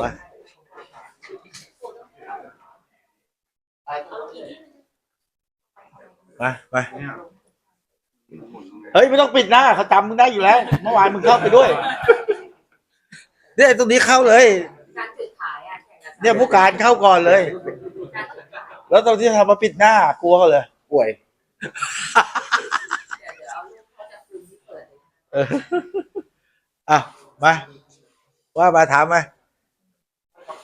มามามาเฮ้ย ไม่ต้องปิดหน้าเขาจำมึงได้อยู่แล้ว เมื่อวานมึงเข้าไปด้วย เนี่ยตรงนี้เข้าเลย การถือขายอะแข่งกันเนี่ยผู้การเข้าก่อนเลย แล้วตรงที่ทำมาปิดหน้ากลัวเขาเลยป่วย เดี๋ยวเดี๋ยวเอารูปเขาจะคืนที่เปิด เอออะมา ว่ามาถามมา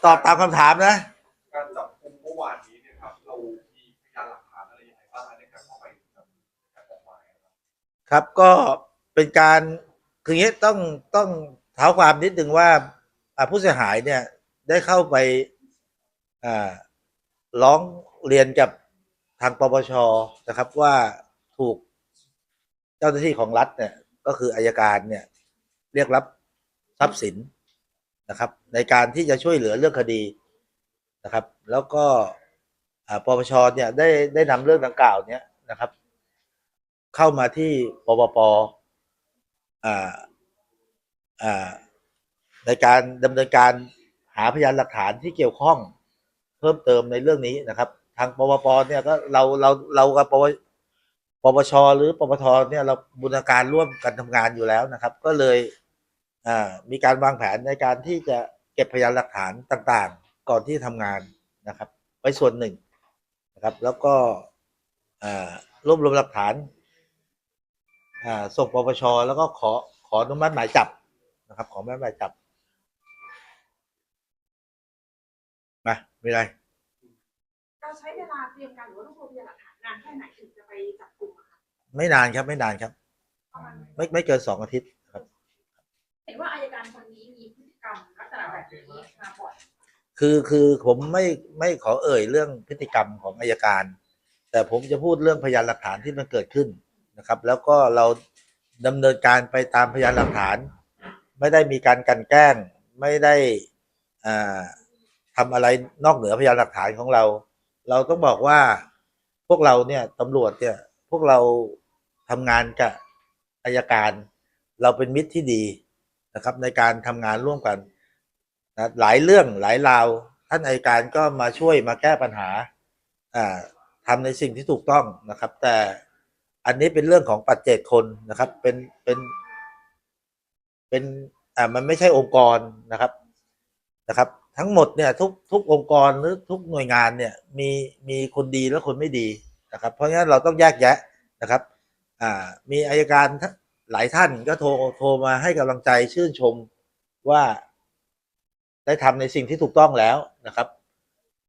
ตอบตามคำถามนะ การจับกุมเมื่อวานนี้เนี่ยครับเรามีพยานหลักฐานอะไรยังไงบ้างในการเข้าไปจับการออกหมายครับครับก็เป็นการคืออย่างนี้ต้องต้องเท้าความนิดนึงว่าอ่าผู้เสียหายเนี่ยได้เข้าไปอ่าร้องเรียนกับทางปปชนะครับว่าถูกเจ้าหน้าที่ของรัฐเนี่ยก็คืออายการเนี่ย เรียกรับทรัพย์สิน นะครับ ในการที่จะช่วยเหลือเรื่องคดีนะครับ แล้วก็ปปชเนี่ยได้ได้นำเรื่องดังกล่าวเนี่ยนะครับ เข้ามาที่ปปปในการดำเนินการหาพยานหลักฐานที่เกี่ยวข้องเพิ่มเติมในเรื่องนี้นะครับ ทางปปปเนี่ยก็เราเราเรากับปปปปชหรือปปทเนี่ยเราบูรณาการร่วมกันทำงานอยู่แล้วนะครับ ก็เลย มีการวางแผนในการที่จะเก็บพยานหลักฐานต่างๆ ก่อนที่ทำงานนะครับ ไว้ส่วนหนึ่งนะครับ แล้วก็อ่ารวบรวมหลักฐานอ่าส่งปปชแล้วก็ขอขออนุมัติหมายจับนะครับ ขออนุมัติหมายจับมาไม่ไรเราใช้เวลาเตรียมการหรือว่ารวบรวมพยานหลักฐานนานแค่ไหนถึงจะไปจับกลุ่มอะคะไม่นานครับ ไม่นานครับประมาณไม่ไม่เกินสองอาทิตย์ครับ เห็นว่าอายการคนนี้มีพฤติกรรมลักษณะแบบนี้มาบ่อยคือคือผมไม่ไม่ขอเอ่ยเรื่องพฤติกรรมของอายการ แต่ผมจะพูดเรื่องพยานหลักฐานที่มันเกิดขึ้นนะครับ แล้วก็เราดำเนินการไปตามพยานหลักฐาน ไม่ได้มีการกันแกล้ง ไม่ได้อ่าทำอะไรนอกเหนือพยานหลักฐานของเรา เราต้องบอกว่าพวกเราเนี่ยตำรวจเนี่ยพวกเราทำงานกับอายการ เราเป็นมิตรที่ดี นะครับ ในการทำงานร่วมกันนะหลายเรื่องหลายราว ท่านอัยการก็มาช่วยมาแก้ปัญหาอ่าทำในสิ่งที่ถูกต้องนะครับ แต่อันนี้เป็นเรื่องของปัจเจกคนนะครับ เป็นเป็นเป็นอ่ามันไม่ใช่องค์กรนะครับนะครับ ทั้งหมดเนี่ยทุกทุกองค์กรหรือทุกหน่วยงานเนี่ยมีมีคนดีและคนไม่ดีนะครับ เพราะฉะนั้นเราต้องแยกแยะนะครับ อ่ามีอายการท่าน หลายท่านก็โทรโทรมาให้กำลังใจชื่นชมว่าได้ทำในสิ่งที่ถูกต้องแล้วนะครับ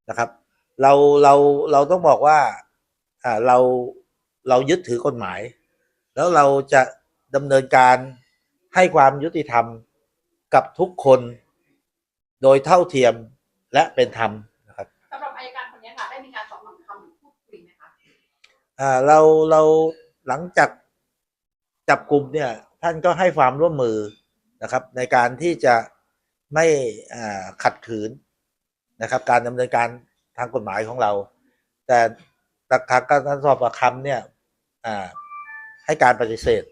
นะครับ เราเราเราต้องบอกว่าอ่าเราเรายึดถือกฎหมาย แล้วเราจะดำเนินการให้ความยุติธรรมกับทุกคนโดยเท่าเทียมและเป็นธรรมนะครับสำหรับอายการคนนี้ค่ะได้มีการสอบปากคำหรือพูดคุยไหมคะอ่าเราเราหลังจาก จับกลุ่มเนี่ยท่านก็ให้ความร่วมมือนะครับ ในการที่จะไม่อ่าขัดขืนนะครับ การดำเนินการทางกฎหมายของเรา แต่แต่ทางการสอบปากคำเนี่ยอ่าให้การปฏิเสธ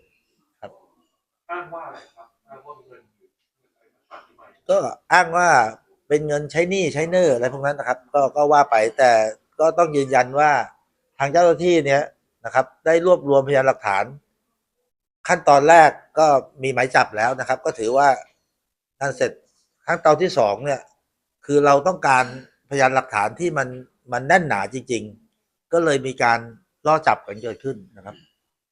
อ้างว่าอะไรครับอ้างว่าเงินเงินอะไรต่างๆที่มาก็อ้างว่าเป็นเงินใช้หนี้ใช้เนอร์อะไรพวกนั้นนะครับ ก็ก็ว่าไปแต่ก็ต้องยืนยันว่าทางเจ้าหน้าที่เนี้ยนะครับ ได้รวบรวมพยานหลักฐาน ขั้นตอนแรกก็มีหมายจับแล้วนะครับ ก็ถือว่านั่นเสร็จขั้นตอนที่สองเนี่ย คือเราต้องการพยานหลักฐานที่มันมันแน่นหนาจริง ๆ ก็เลยมีการล่อจับกันเกิดขึ้นนะครับ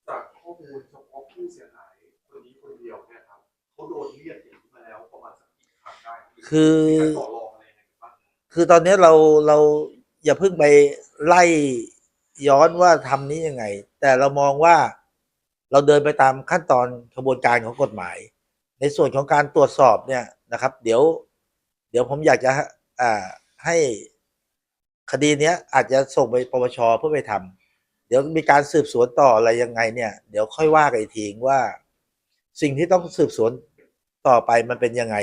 จากข้อมูลเฉพาะผู้เสียหายคนนี้คนเดียวเนี่ยครับเขาโดนเรียกอย่างนี้มาแล้วประมาณสักกี่ครั้งได้คือ มีการต่อรองอะไรยังไงบ้างคือตอนนี้เราเราอย่าเพิ่งไปไล่ย้อนว่าทำนี้ยังไง แต่เรามองว่า เราเดินไปตามขั้นตอนกระบวนการของกฎหมาย ในส่วนของการตรวจสอบเนี่ยนะครับ เดี๋ยว เดี๋ยวผมอยากจะอ่าให้คดีเนี้ยอาจจะส่งไปปปชเพื่อไปทำเดี๋ยวมีการสืบสวนต่ออะไรยังไงเนี่ย เดี๋ยวค่อยว่ากันอีกทีว่า สิ่งที่ต้องสืบสวนต่อไปมันเป็นยังไง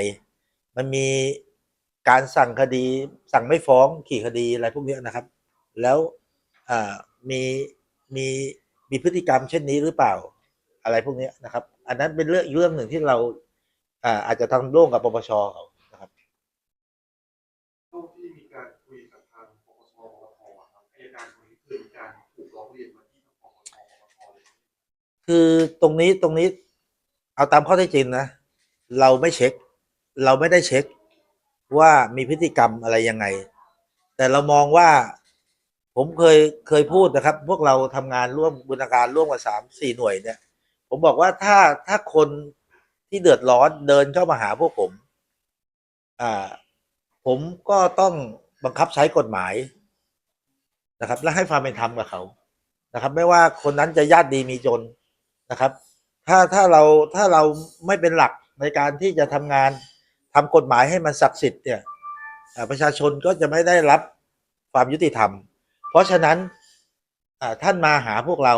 มันมีการสั่งคดี สั่งไม่ฟ้องกี่คดีอะไรพวกนี้นะครับ แล้วมีมีมีพฤติกรรมเช่นนี้หรือเปล่า อะไรพวกนี้นะครับ อันนั้นเป็นเรื่องอีกเรื่องหนึ่งที่เราอาจจะทำร่วมกับปปชเขานะครับคือตรงนี้ตรงนี้เอาตามข้อเท็จจริงนะ เราไม่เช็ค เราไม่ได้เช็คว่ามีพฤติกรรมอะไรยังไง แต่เรามองว่าผมเคยเคยพูดนะครับ พวกเราทำงานร่วมบุรณาการร่วมกับสามสี่หน่วยเนี่ย ผมบอกว่าถ้าถ้าคนที่เดือดร้อนเดินเข้ามาหาพวกผม อ่า ผมก็ต้องบังคับใช้กฎหมายนะครับ และให้ความเป็นธรรมกับเขานะครับ ไม่ว่าคนนั้นจะญาติดีมีจนนะครับ ถ้าถ้าเราถ้าเราไม่เป็นหลักในการที่จะทำงานทำกฎหมายให้มันศักดิ์สิทธิ์เนี่ยประชาชนก็จะไม่ได้รับความยุติธรรม เพราะฉะนั้นท่านมาหาพวกเรา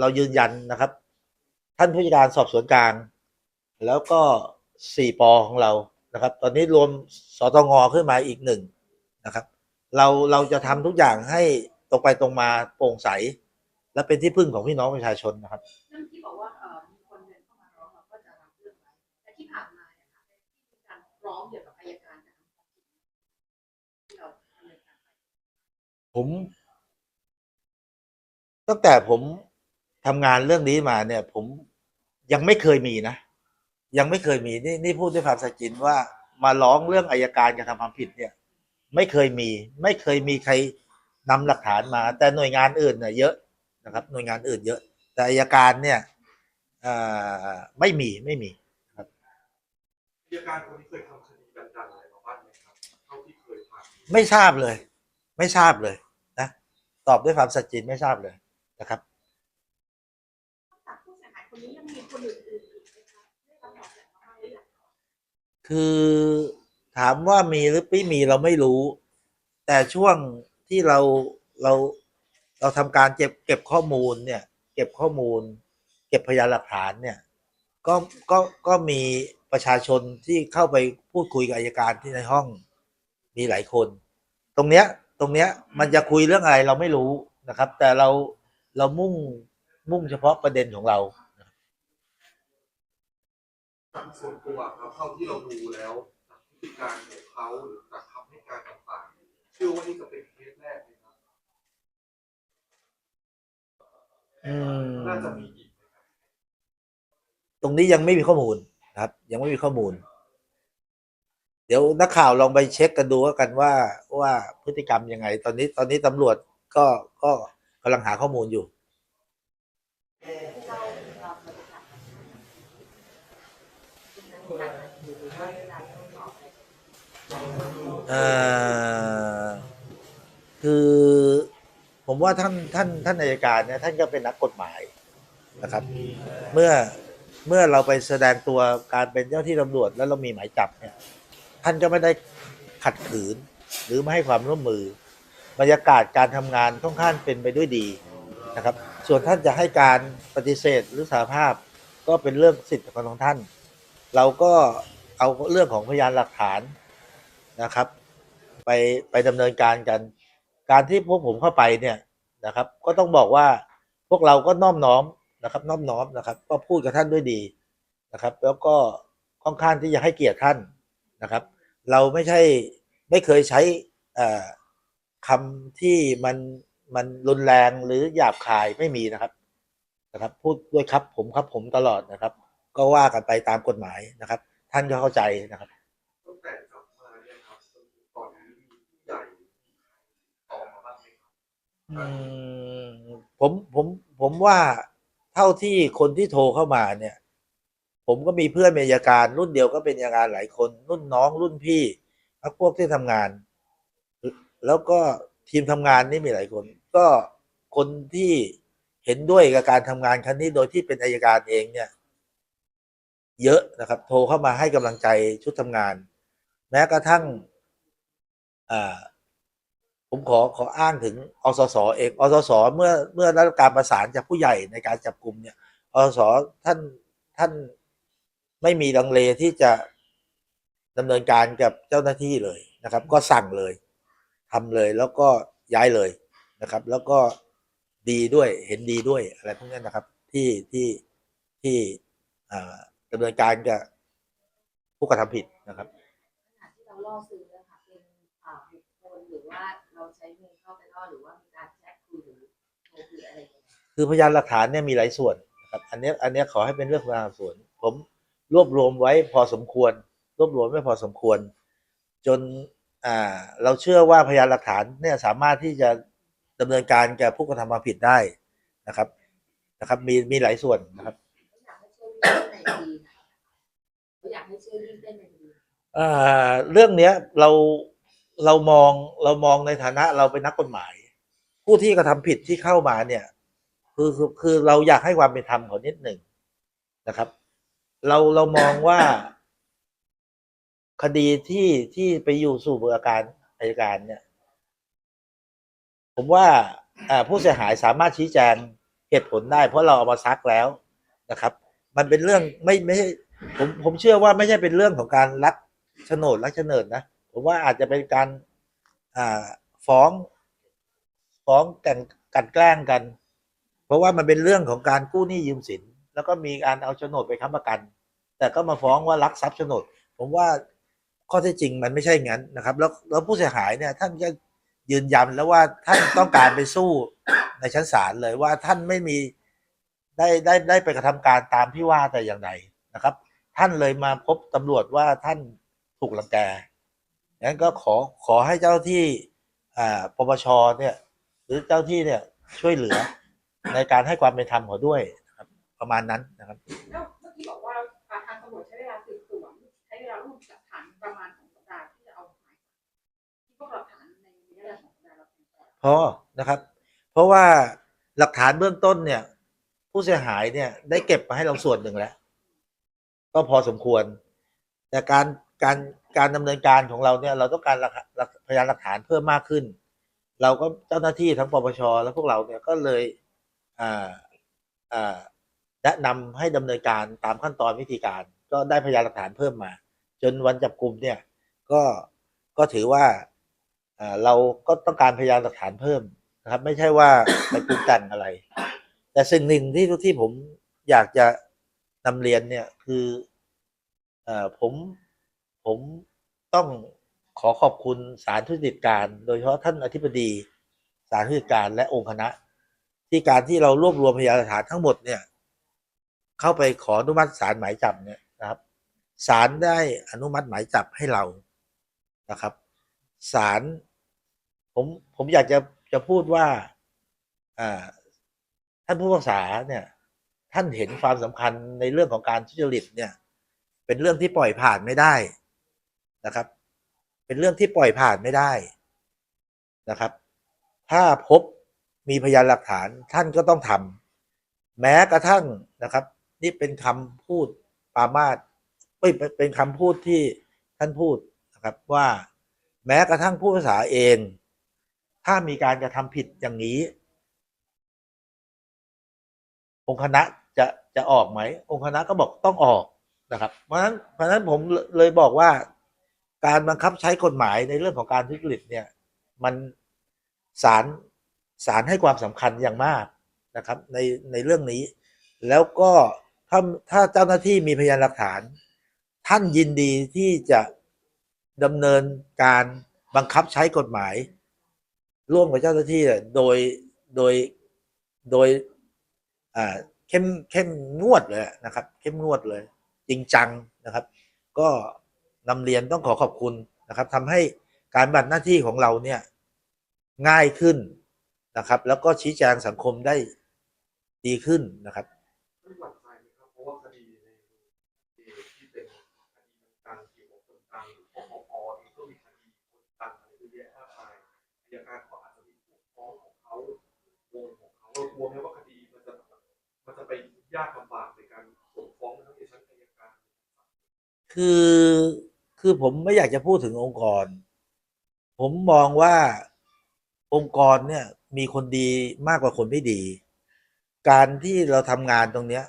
เรายืนยันนะครับ ท่านผู้จัดการสอบสวนกลาง แล้วก็สี่ปอของเรานะครับ ตอนนี้รวมสตงขึ้นมาอีกหนึ่งนะครับ เราเราจะทำทุกอย่างให้ตรงไปตรงมาโปร่งใส และเป็นที่พึ่งของพี่น้องประชาชนนะครับเรื่องที่บอกว่าเอ่อมีคนเดินเข้ามาร้องเราก็จะรับเรื่องไว้แต่ที่ผ่านมาเนี่ยค่ะที่มีการร้องเกี่ยวกับอายการกระทำความผิดที่เราดำเนินการไปผมตั้งแต่ผม ทำงานเรื่องนี้มาเนี่ย ผมยังไม่เคยมีนะ ยังไม่เคยมีนี่นี่พูดด้วยความสัจจริงว่ามาร้องเรื่องอายการกระทำความผิดเนี่ย ไม่เคยมี ไม่เคยมีใครนำหลักฐานมา แต่หน่วยงานอื่นเนี่ยเยอะนะครับ หน่วยงานอื่นเยอะ แต่อายการเนี่ยอไม่มีไม่มีอัยการคนนี้เคยทำคดีดังๆอะไรมาบ้างไหมครับเท่าที่เคยผ่านไม่ทราบเลย ไม่ทราบเลยนะตอบด้วยความสัจจริงไม่ทราบเลยนะครับ จากผู้เสียหาย คนนี้ยังมีคนอื่นๆอีกไหมคะได้รับบอกแหล่งมาบ้างหรือยังคือถามว่ามีหรือไม่มีเราไม่รู้ แต่ช่วงที่เราเราเราทำการเก็บเก็บข้อมูลเนี่ย เก็บข้อมูล เก็บพยานหลักฐานเนี่ยก็ก็ก็มีประชาชนที่เข้าไปพูดคุยกับอายการที่ในห้องมีหลายคน ตรงเนี้ยตรงเนี้ยมันจะคุยเรื่องอะไรเราไม่รู้นะครับ แต่เราเรามุ่งมุ่งเฉพาะประเด็นของเรา ส่วนตัวครับเท่าที่เราดูแล้วจากพฤติการของเขาหรือจากคำให้การต่างๆ เชื่อว่านี่จะเป็นเคสแรกเลยครับอืมน่าจะมีอีกนะครับตรงนี้ยังไม่มีข้อมูลนะครับ ยังไม่มีข้อมูล เดี๋ยวนักข่าวลองไปเช็คกันดูแล้วกันว่าว่าพฤติกรรมยังไง ตอนนี้ตอนนี้ตำรวจก็ก็กำลังหาข้อมูลอยู่ เราเราบริษัทเป็นนักการเมืองหรือว่าเวลาเราสอบอะไร เอ่อ คือผมว่าท่านท่านท่านอัยการเนี่ยท่านก็เป็นนักกฎหมายนะครับ เมื่อเมื่อเราไปแสดงตัวการเป็นเจ้าที่ตำรวจแล้วเรามีหมายจับเนี่ย ท่านก็ไม่ได้ขัดขืน หรือไม่ให้ความร่วมมือบรรยากาศการทำงานค่อนข้างเป็นไปด้วยดีนะครับ ส่วนท่านจะให้การปฏิเสธหรือสารภาพก็เป็นเรื่องสิทธิ์ของท่าน เราก็เอาเรื่องของพยานหลักฐาน นะครับ ไปไปดำเนินการกัน การที่พวกผมเข้าไปเนี่ยนะครับ ก็ต้องบอกว่าพวกเราก็น้อมน้อมนะครับ น้อมน้อมนะครับ ก็พูดกับท่านด้วยดีนะครับ แล้วก็ค่อนข้างที่จะให้เกียรติท่านนะครับ เราไม่ใช่ไม่เคยใช้เอ่อคำที่มันมันรุนแรงหรือหยาบคายไม่มีนะครับนะครับ พูดด้วยครับผมครับผมตลอดนะครับ ก็ว่ากันไปตามกฎหมายนะครับ ท่านก็เข้าใจนะครับ ตั้งแต่กลับมาเนี่ยครับจนถึงตอนนี้มีผู้ใหญ่มีใครต่อมาบ้างไหมครับ อืม ผมผมผมว่าเท่าที่คนที่โทรเข้ามาเนี่ย ผมก็มีเพื่อนเป็นอัยการ รุ่นเดียวก็เป็นอัยการหลายคน รุ่นน้องรุ่นพี่พักพวกที่ทำงาน แล้วก็ทีมทำงานนี่มีหลายคน ก็คนที่เห็นด้วยกับการทำงานครั้งนี้โดยที่เป็นอัยการเองเนี่ย เยอะนะครับ โทรเข้ามาให้กำลังใจชุดทำงาน แม้กระทั่งอ่า ผมขอขออ้างถึงอสสเองอสสเมื่อเมื่อรับการประสานจากผู้ใหญ่ในการจับกลุ่มเนี่ยอสสท่านท่านไม่มีลังเลที่จะดำเนินการกับเจ้าหน้าที่เลยนะครับ ก็สั่งเลยทำเลยแล้วก็ย้ายเลยนะครับ แล้วก็ดีด้วยเห็นดีด้วยอะไรพวกนี้นะครับ ที่ที่ที่อ่าดำเนินการกับผู้กระทำผิดนะครับที่เราล่อซื้อนะคะเป็นอ่าบุคคลหรือว่า เราใช้เงินเข้าไปล่อหรือว่ามีการแชทคุยหรือโทรคุยอะไรกันคือพยานหลักฐานเนี่ยมีหลายส่วนนะครับนะครับ อันเนี้ยอันเนี้ยขอให้เป็นเรื่องของการสอบสวน ผมรวบรวมไว้พอสมควร รวบรวมไว้พอสมควร จนอ่าเราเชื่อว่าพยานหลักฐานเนี่ยสามารถที่จะดำเนินการแก่ผู้กระทำความผิดได้นะครับนะครับ มีมีหลายส่วนนะครับ เขาอยากให้เชื่อยิ่งเต้นในคดีเขาอยากให้เชื่อยิ่งเต้นในคดีอ่าเรื่องเนี้ยเรา เรามองเรามองในฐานะเราเป็นนักกฎหมาย ผู้ที่กระทำผิดที่เข้ามาเนี่ย คือคือคือเราอยากให้ความเป็นธรรมเขานิดหนึ่งนะครับ เราเรามองว่า คดีที่ที่ไปอยู่สู่มืออาการอายการเนี่ย ผมว่าอ่าผู้เสียหายสามารถชี้แจงเหตุผลได้ เพราะเราเอามาซักแล้วนะครับ มันเป็นเรื่องไม่ไม่ผมผมเชื่อว่าไม่ใช่เป็นเรื่องของการลักโฉนดลักโฉนดนะ ผมว่าอาจจะเป็นการฟ้องฟ้องกันกันแกล้งกัน เพราะว่ามันเป็นเรื่องของการกู้หนี้ยืมสิน แล้วก็มีการเอาโฉนดไปค้ำประกัน แต่ก็มาฟ้องว่าลักทรัพย์โฉนด ผมว่าข้อเท็จจริงมันไม่ใช่งั้นนะครับ แล้วแล้วผู้เสียหายเนี่ยท่านก็ยืนยันแล้วว่าท่านต้องการไปสู้ในชั้นศาลเลยว่าท่านไม่มีได้ได้ได้ไปกระทำการตามที่ว่าแต่อย่างใดนะครับ ท่านเลยมาพบตำรวจว่าท่านถูกลังแก งั้นก็ขอขอให้เจ้าที่อ่าปปชเนี่ยหรือเจ้าที่เนี่ยช่วยเหลือ ในการให้ความเป็นธรรมเขาด้วยนะครับประมาณนั้นนะครับแล้วเมื่อกี้บอกว่าทางตำรวจใช้เวลาสืบสวนใช้เวลารวบรวมหลักฐานประมาณสองสัปดาห์ที่จะเอาหมายที่พวกหลักฐานในระยะเวลาสองสัปดาห์เราเพียงพอพอนะครับ เพราะว่าหลักฐานเบื้องต้นเนี่ย ผู้เสียหายเนี่ยได้เก็บมาให้เราส่วนหนึ่งแล้ว ก็พอสมควร แต่การการ การดำเนินการของเราเนี่ยเราต้องการพยานหลักฐานเพิ่มมากขึ้น เราก็เจ้าหน้าที่ทั้งปปชและพวกเราเนี่ยก็เลยแนะนำให้ดำเนินการตามขั้นตอนวิธีการ ก็ได้พยานหลักฐานเพิ่มมา จนวันจับกลุ่มเนี่ยก็ก็ถือว่าเราก็ต้องการพยานหลักฐานเพิ่มนะครับ ไม่ใช่ว่าไปปรุงแต่งอะไร แต่สิ่งหนึ่งที่ที่ผมอยากจะนำเรียนเนี่ยคืออผม ผมต้องขอขอบคุณสารทุจริตการ โดยเฉพาะท่านอธิบดีสารทุจริตการและองค์คณะ ที่การที่เรารวบรวมพยานหลักฐานทั้งหมดเนี่ย เข้าไปขออนุมัติศาลหมายจับเนี่ยนะครับศาลได้อนุมัติหมายจับให้เรานะครับศาลผมผมอยากจะจะพูดว่าอ่าท่านผู้พิพากษาเนี่ย ท่านเห็นความสำคัญในเรื่องของการทุจริตเนี่ย เป็นเรื่องที่ปล่อยผ่านไม่ได้ นะครับ เป็นเรื่องที่ปล่อยผ่านไม่ได้นะครับ ถ้าพบมีพยานหลักฐานท่านก็ต้องทำแม้กระทั่งนะครับ นี่เป็นคำพูดปามาสเอ้ยเป็นคำพูดที่ท่านพูดนะครับว่าแม้กระทั่งผู้พิพาษาเอง ถ้ามีการกระทำผิดอย่างนี้ องค์คณะจะจะออกไหม องค์คณะก็บอกต้องออกนะครับ เพราะฉะนั้นเพราะฉะนั้นผมเลยบอกว่า การบังคับใช้กฎหมายในเรื่องของการทุจริตเนี่ยมันศาลศาลให้ความสำคัญอย่างมากนะครับในในเรื่องนี้ แล้วก็ถ้าถ้าเจ้าหน้าที่มีพยานหลักฐาน ท่านยินดีที่จะดำเนินการบังคับใช้กฎหมาย ร่วมกับเจ้าหน้าที่เนี่ยโดยโดยโดยอ่าเข้มเข้มงวดเลยนะครับ เข้มงวดเลย จริงจังนะครับ ก็ นำเรียนต้องขอขอบคุณนะครับทำให้การบัตรหน้าที่ของเราเนี่ยง่ายขึ้นนะครับ แล้วก็ชี้แจงสังคมได้ดีขึ้นนะครับไม่หวั่นใจไหมครับเพราะว่าคดีในที่เป็นคดีต่างๆเกี่ยวกับคนต่างหรือปปเองก็มีคดีคนต่างอะไรเยอะแยะมากมายอัยการเขาอาจจะมีผู้ฟ้องของเขาวงของเขาเรากลัวไหมว่าคดีมันจะมันจะไปยากลำบากในการส่งฟ้องทั้งในชั้นอัยการ คือ คือผมไม่อยากจะพูดถึงองค์กร ผมมองว่าองค์กรเนี่ยมีคนดีมากกว่าคนไม่ดี การที่เราทำงานตรงเนี้ย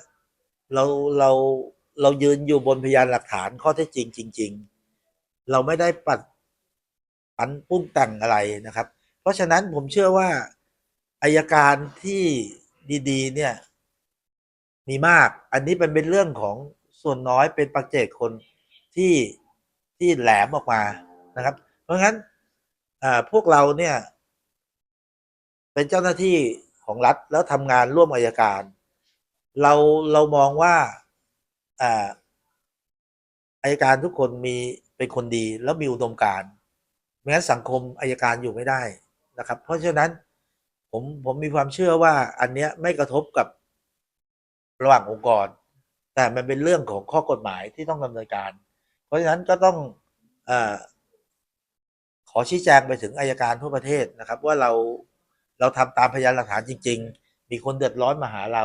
เราเราเรายืนอยู่บนพยานหลักฐานข้อเท็จจริงจริง ๆ เราไม่ได้ปัดปันปุ้งแต่งอะไรนะครับ เพราะฉะนั้นผมเชื่อว่าอายการที่ดีๆ เนี่ย มีมาก อันนี้เป็นเป็นเรื่องของส่วนน้อยเป็นปัจเจกคนที่ ที่แหลมออกมานะครับ เพราะงั้นพวกเราเนี่ย เป็นเจ้าหน้าที่ของรัฐแล้วทำงานร่วมอัยการ เราเรามองว่าอ่าอายการทุกคนมีเป็นคนดีแล้วมีอุดมการณ์ไม่งั้นสังคมอายการอยู่ไม่ได้นะครับ เพราะฉะนั้นผมผมมีความเชื่อว่าอันเนี้ยไม่กระทบกับระหว่างองค์กร แต่มันเป็นเรื่องของข้อกฎหมายที่ต้องดำเนินการ เพราะฉะนั้นก็ต้องอขอชี้แจงไปถึงอายการทั่วประเทศนะครับ ว่าเราเราทำตามพยานหลักฐานจริง ๆ มีคนเดือดร้อนมาหาเรา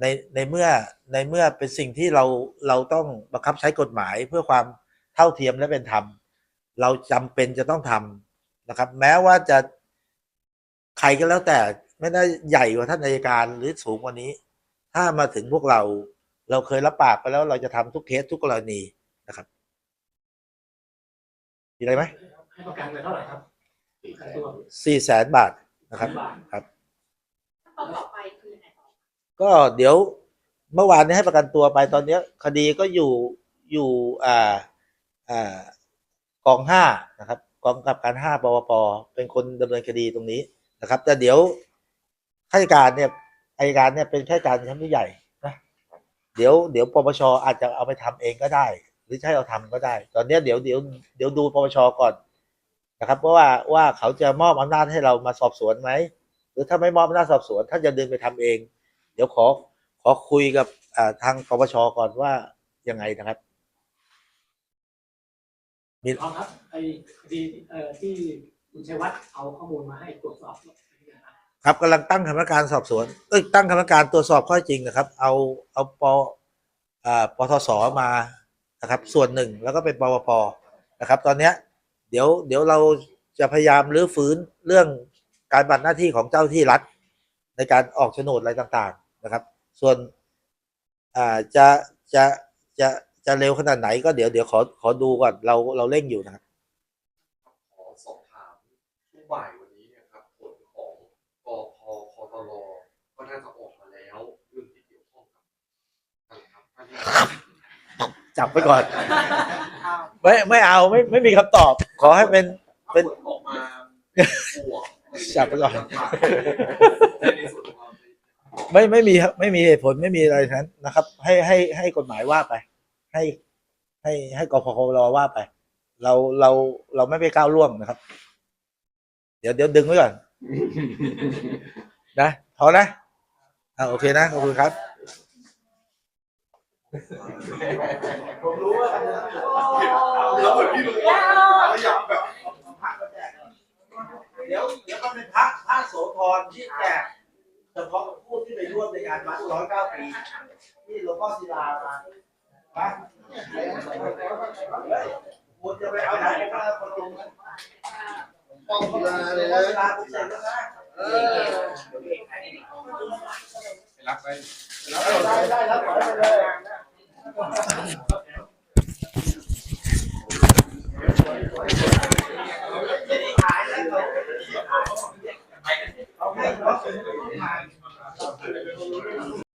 ในในเมื่อในเมื่อเป็นสิ่งที่เราเราต้องบังคับใช้กฎหมายเพื่อความเท่าเทียมและเป็นธรรม เราจำเป็นจะต้องทำนะครับ แม้ว่าจะใครก็แล้วแต่ไม่ได้ใหญ่กว่าท่านอัยการหรือสูงกว่านี้ ถ้ามาถึงพวกเราเราเคยรับปากไปแล้วเราจะทำทุกเคสทุกกรณี มีอะไรไหมให้ประกันไปเท่าไหร่ครับประกันตัวสี่แสนบาทนะครับบาทครับขั้นตอนต่อไปคือยังไงต่อก็เดี๋ยวเมื่อวานนี้ให้ประกันตัวไปตอนเนี้ยคดีก็อยู่อยู่อ่าอ่ากองห้านะครับกองกำกับการห้าปวปเป็นคนดำเนินคดีตรงนี้นะครับ แต่เดี๋ยวข้าราชการเนี่ยอัยการเนี่ยเป็นข้าราชการชั้นผู้ใหญ่นะเดี๋ยวเดี๋ยวปปชอาจจะเอาไปทำเองก็ได้ หรือใช้เราทำก็ได้ ตอนเนี้ยเดี๋ยวเดี๋ยวเดี๋ยวดูปปชก่อนนะครับเพราะว่าว่าเขาจะมอบอำนาจให้เรามาสอบสวนไหมหรือถ้าไม่มอบอำนาจสอบสวนถ้าจะเดินไปทำเอง เดี๋ยวขอขอคุยกับอ่าทางปปชก่อนว่ายังไงนะครับมีรองครับไอ้คดีเอ่อที่คุณชัยวัฒน์เอาข้อมูลมาให้ตรวจสอบเนี่ยนะครับครับกำลังตั้งคณะกรรมการสอบสวนเอ้ยตั้งคณะกรรมการตรวจสอบข้อเท็จจริงนะครับ เอาเอาปอ่าปทศมา นะครับ ส่วนหนึ่งแล้วก็เป็นปปปนะครับ ตอนเนี้ยเดี๋ยวเดี๋ยวเราจะพยายามรื้อฟื้นเรื่องการบัตรหน้าที่ของเจ้าที่รัฐ ในการออกโฉนดอะไรต่างๆนะครับ ส่วนอ่าจะจะจะจะเร็วขนาดไหนก็เดี๋ยวเดี๋ยวขอขอดูก่อนเราเราเร่งอยู่นะครับขอสอบถามช่วงบ่ายวันนี้เนี่ยครับผลของกพคตรก็น่าจะออกมาแล้วเรื่องที่เกี่ยวข้องกับนะครับท่าน จับไปก่อน ไม่ไม่เอาไม่ไม่มีคำตอบ ขอให้เป็นเป็นผลออกมาบวกจับไปก่อน ในส่วนของเราไม่ไม่มีครับไม่มีเหตุผลไม่มีอะไรทั้งนั้นนะครับ ให้ให้ให้กฎหมายว่าไป ให้ให้ให้กพครว่าไป เราเราเราไม่ไปก้าวล่วงนะครับ เดี๋ยวเดี๋ยวดึงไว้ก่อน นะพอนะอ่าโอเคนะขอบคุณครับ ผมรู้ว่าแล้วเหมือนพี่รู้ว่าเราอยากแบบเดี๋ยวเดี๋ยวก็เป็นพระพระโสธรที่แจกเฉพาะผู้ที่ไปร่วมในงานวัดร้อยเก้าปีที่หลวงพ่อศิลามาปะเฮ้ยคุณจะไปเอาไหนมาประตูป้องกันหลเลวยงพ่อศิลาคุณเสร็จแล้วนะเออรับไปได้ได้แล้วขอให้ไปเลย เอาให้เขาเสร็จ